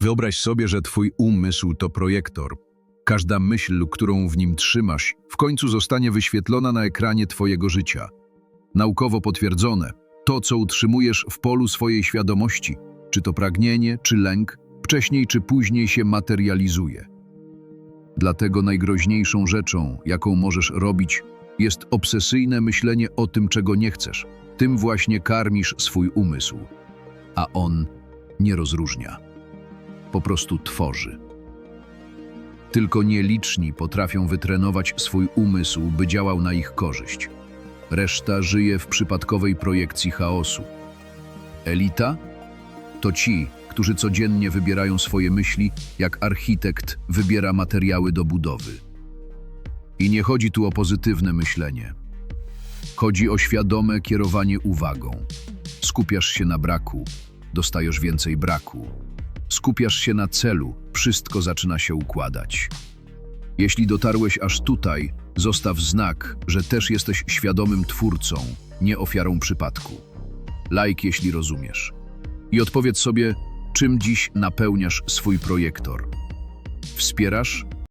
Wyobraź sobie, że twój umysł to projektor. Każda myśl, którą w nim trzymasz, w końcu zostanie wyświetlona na ekranie twojego życia. Naukowo potwierdzone, to co utrzymujesz w polu swojej świadomości, czy to pragnienie, czy lęk, wcześniej czy później się materializuje. Dlatego najgroźniejszą rzeczą, jaką możesz robić, jest obsesyjne myślenie o tym, czego nie chcesz. Tym właśnie karmisz swój umysł, a on nie rozróżnia. Po prostu tworzy. Tylko nieliczni potrafią wytrenować swój umysł, by działał na ich korzyść. Reszta żyje w przypadkowej projekcji chaosu. Elita to ci, którzy codziennie wybierają swoje myśli, jak architekt wybiera materiały do budowy. I nie chodzi tu o pozytywne myślenie. Chodzi o świadome kierowanie uwagą. Skupiasz się na braku, dostajesz więcej braku. Skupiasz się na celu, wszystko zaczyna się układać. Jeśli dotarłeś aż tutaj, zostaw znak, że też jesteś świadomym twórcą, nie ofiarą przypadku. Like, jeśli rozumiesz. I odpowiedz sobie, czym dziś napełniasz swój projektor. Wspierasz